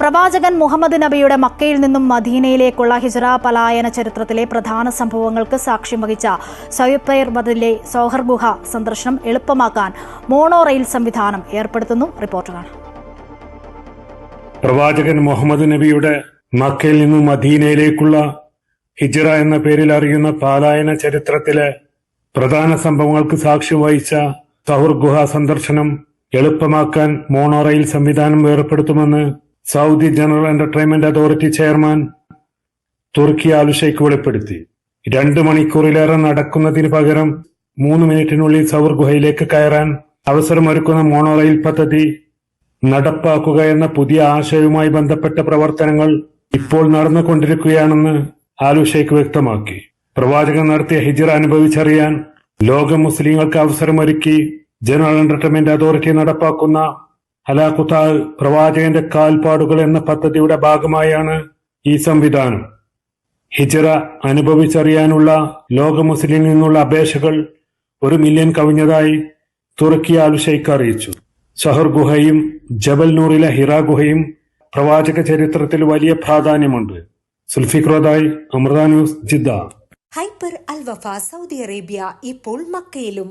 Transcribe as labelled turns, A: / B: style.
A: പ്രവാചകൻ മുഹമ്മദ് നബിയുടെ മക്കയിൽ നിന്നും മദീനയിലേക്കുള്ള ഹിജറ പലായന ചരിത്രത്തിലെ പ്രധാന സംഭവങ്ങൾക്ക് സാക്ഷ്യം വഹിച്ച സയുപ്പയർ ബദലിലെ സോഹർ ഗുഹ സന്ദർശനം എളുപ്പമാക്കാൻ മോണോ റെയിൽ സംവിധാനം ഏർപ്പെടുത്തുന്നു. റിപ്പോർട്ട്
B: പ്രവാചകൻ മുഹമ്മദ് നബിയുടെ മക്കയിൽ നിന്നും മദീനയിലേക്കുള്ള ഹിജ്റ എന്ന പേരിൽ അറിയുന്ന പാലായന ചരിത്രത്തിലെ പ്രധാന സംഭവങ്ങൾക്ക് സാക്ഷ്യം വഹിച്ച സൗർ ഗുഹ സന്ദർശനം എളുപ്പമാക്കാൻ മോണോ റെയിൽ സംവിധാനം ഏർപ്പെടുത്തുമെന്ന് Saudi general entertainment authority chairman Turki ആലുഷയ്ക്ക് വെളിപ്പെടുത്തി. രണ്ട് മണിക്കൂറിലേറെ നടക്കുന്നതിന് പകരം മൂന്ന് മിനിറ്റിനുള്ളിൽ സൗർ ഗുഹയിലേക്ക് കയറാൻ അവസരമൊരുക്കുന്ന മോണോ റെയിൽ പദ്ധതി നടപ്പാക്കുക എന്ന പുതിയ ആശയവുമായി ബന്ധപ്പെട്ട പ്രവർത്തനങ്ങൾ ഇപ്പോൾ നടന്നുകൊണ്ടിരിക്കുകയാണെന്ന് ആലുഷയ്ക്ക് വ്യക്തമാക്കി. പ്രവാചകൻ നടത്തിയ ഹിജറ അനുഭവിച്ചറിയാൻ ലോക മുസ്ലിങ്ങൾക്ക് അവസരമൊരുക്കി ജനറൽ എന്റർടൈൻമെന്റ് അതോറിറ്റി നടപ്പാക്കുന്ന ഹലാഖുത്താൽ പ്രവാചകന്റെ കാൽപ്പാടുകൾ എന്ന പദ്ധതിയുടെ ഭാഗമായാണ് ഈ സംവിധാനം. ഹിജറ അനുഭവിച്ചറിയാനുള്ള ലോക മുസ്ലിം നിന്നുള്ള അപേക്ഷകൾ ഒരു മില്യൺ കവിഞ്ഞതായി തുർക്കി ആലുഷയ്ക്ക് അറിയിച്ചു. സഹർ ഗുഹയും ജബൽ നൂറിലെ ഹിറ ഗുഹയും പ്രവാചക ചരിത്രത്തിൽ വലിയ പ്രാധാന്യമുണ്ട്. സുൽഫിക്രോദായി Amrita news Jeddah.
C: Hyper Alwafa Saudi Arabia ഇപ്പോൾ മക്കയിലും